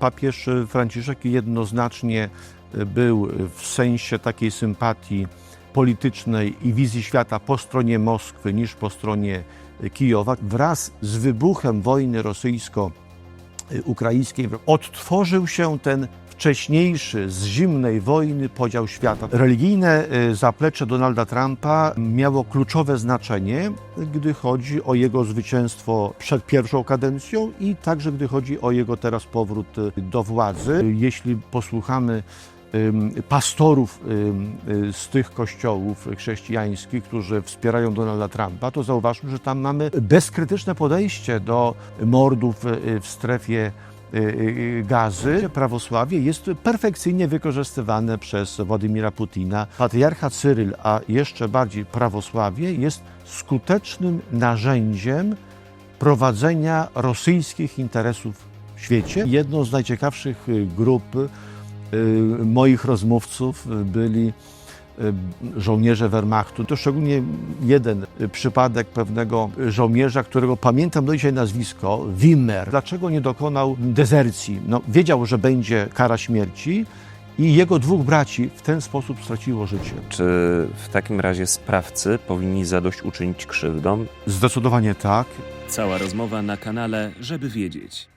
Papież Franciszek jednoznacznie był w sensie takiej sympatii politycznej i wizji świata po stronie Moskwy niż po stronie Kijowa. Wraz z wybuchem wojny rosyjsko-ukraińskiej odtworzył się ten wcześniejszy z zimnej wojny podział świata. Religijne y, zaplecze Donalda Trumpa miało kluczowe znaczenie, gdy chodzi o jego zwycięstwo przed pierwszą kadencją i także gdy chodzi o jego teraz powrót y, do władzy. Jeśli posłuchamy pastorów y, z tych kościołów chrześcijańskich, którzy wspierają Donalda Trumpa, to zauważmy, że tam mamy bezkrytyczne podejście do mordów w strefie gazy. Prawosławie jest perfekcyjnie wykorzystywane przez Władimira Putina. Patriarcha Cyryl, a jeszcze bardziej prawosławie jest skutecznym narzędziem prowadzenia rosyjskich interesów w świecie. Jedną z najciekawszych y, grup y, moich rozmówców y, byli y, żołnierze Wehrmachtu. To szczególnie jeden y, przypadek pewnego żołnierza, którego pamiętam do dzisiaj nazwisko, Wimmer. Dlaczego nie dokonał dezercji? No, wiedział, że będzie kara śmierci i jego dwóch braci w ten sposób straciło życie. Czy w takim razie sprawcy powinni zadośćuczynić krzywdom? Zdecydowanie tak. Cała rozmowa na kanale, żeby wiedzieć.